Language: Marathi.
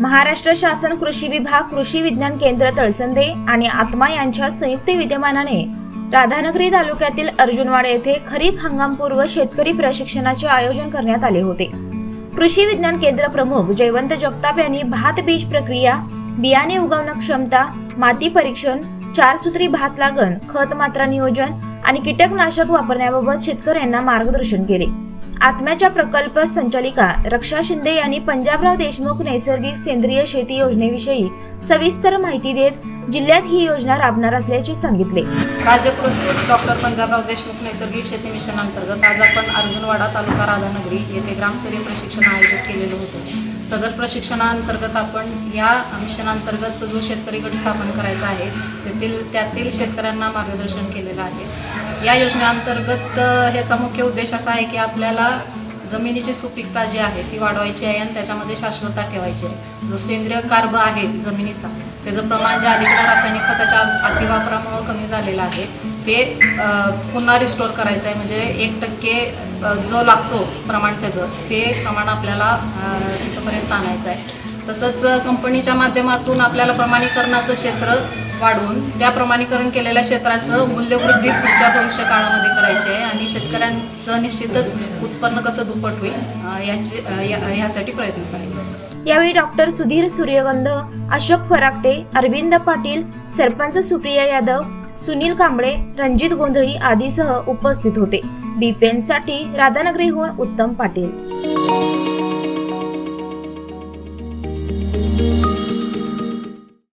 महाराष्ट्र शासन कृषी विभाग कृषी विज्ञान केंद्र तळसंदे आणि आत्मा यांच्या संयुक्त विद्यमानाने राधानगरी तालुक्यातील अर्जुनवाड येथे खरीप हंगामपूर्व शेतकरी प्रशिक्षणाचे आयोजन करण्यात आले होते. कृषी विज्ञान केंद्र प्रमुख जयवंत जगताप यांनी भात बीज प्रक्रिया बियाणे उगवण क्षमता माती परीक्षण चार सूत्री भात लागण खत मात्रा नियोजन आणि कीटकनाशक वापरण्याबाबत शेतकऱ्यांना मार्गदर्शन केले. आत्म्याच्या प्रकल्प संचालिका रक्षा शिंदे यांनी पंजाबराव देशमुख नैसर्गिक सेंद्रिय शेती योजनेविषयी सविस्तर माहिती देत जिल्ह्यात ही योजना राबणार असल्याचे सांगितले. राज्य पुरस्कृत डॉक्टर पंजाबराव देशमुख नैसर्गिक शेती मिशन अंतर्गत आज आपण अर्जुनवाडा तालुका राधानगरी येथे ग्रामस्तरीय प्रशिक्षण आयोजित केलेलं होतं. सदर प्रशिक्षणाअंतर्गत आपण या मिशनांतर्गत जो शेतकरी गट स्थापन करायचा आहे तेथील त्यातील शेतकऱ्यांना मार्गदर्शन केलेलं आहे. या योजनेअंतर्गत ह्याचा मुख्य उद्देश असा आहे की आपल्याला जमिनीची सुपीकता जी आहे ती वाढवायची आहे आणि त्याच्यामध्ये शाश्वतता ठेवायची आहे. जो सेंद्रिय कार्ब आहे जमिनीचा त्याचं प्रमाण जे अलीकडे रासायनिक खताच्या अतिवापरामुळं कमी झालेलं आहे ते पुन्हा रिस्टोर करायचं आहे. म्हणजे एक टक्के जो लागतो प्रमाण त्याचं ते प्रमाण आपल्याला तिथपर्यंत आणायचं आहे. तसंच कंपनीच्या माध्यमातून आपल्याला प्रमाणीकरणाचं क्षेत्र वाढवून त्या प्रमाणीकरण केलेल्या क्षेत्राचं मूल्यवृद्धी पुढच्या भविष्य काळामध्ये करायची आहे आणि शेतकऱ्यांचं निश्चितच उत्पन्न कसं दुप्पट होईल याची या- यासाठी प्रयत्न करायचे यावेळी डॉक्टर सुधीर सूर्यगंध अशोक फराकटे अरविंद पाटील सरपंच सुप्रिया यादव सुनील कांबळे रणजित गोंधळी आदीसह उपस्थित होते. बीपीएनसाठी राधानगरीहून उत्तम पाटील.